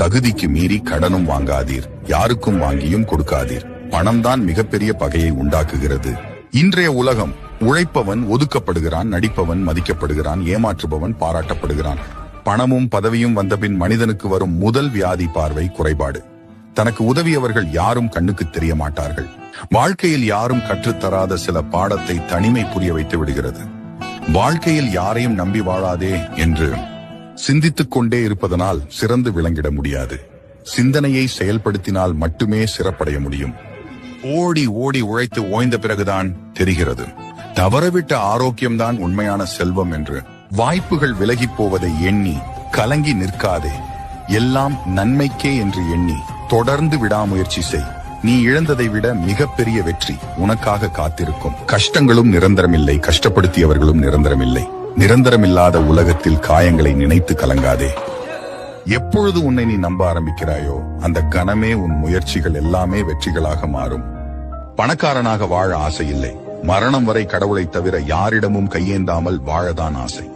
தகுதிக்கு மீறி கடனும் வாங்காதீர். யாருக்கும் வாங்கியும் கொடுக்காதீர். பணம்தான் மிகப்பெரிய பகையை உண்டாக்குகிறது. இன்றைய உலகம் உழைப்பவன் ஒதுக்கப்படுகிறான் நடிப்பவன் மதிக்கப்படுகிறான் ஏமாற்றுபவன் பாராட்டப்படுகிறான். பணமும் பதவியும் வந்தபின் மனிதனுக்கு வரும் முதல் வியாதி பார்வை குறைபாடு. தனக்கு உதவியவர்கள் யாரும் கண்ணுக்கு தெரிய மாட்டார்கள் வாழ்க்கையில் யாரும் கற்றுத்தராத சில பாடத்தை தனிமை புரிய வைத்து விடுகிறது. வாழ்க்கையில் யாரையும் நம்பி வாழாதே என்று சிந்தித்துக் கொண்டே இருப்பதனால் சிறந்து விளங்கிட முடியாது. சிந்தனையை செயல்படுத்தினால் மட்டுமே சிறப்படைய முடியும். ஓடி ஓடி உழைத்து ஓய்ந்த பிறகுதான் தெரிகிறது. தவறவிட்ட ஆரோக்கியம்தான் உண்மையான செல்வம் என்று வாய்ப்புகள் விலகிப் போவதை எண்ணி கலங்கி நிற்காதே. எல்லாம் நன்மைக்கே என்று எண்ணி தொடர்ந்து விடாமுயற்சி செய். நீ இழந்ததை விட மிகப்பெரிய வெற்றி உனக்காக காத்திருக்கும். கஷ்டங்களும் நிரந்தரமில்லை. கஷ்டப்படுத்தியவர்களும் நிரந்தரமில்லை. நிரந்தரமில்லாத உலகத்தில் காயங்களை நினைத்து கலங்காதே. எப்பொழுது உன்னை நீ நம்ப ஆரம்பிக்கிறாயோ அந்த கணமே உன் முயற்சிகள் எல்லாமே வெற்றிகளாக மாறும். பணக்காரனாக வாழ ஆசை இல்லை. மரணம் வரை கடவுளை தவிர யாரிடமும் கையேந்தாமல் வாழதான் ஆசை.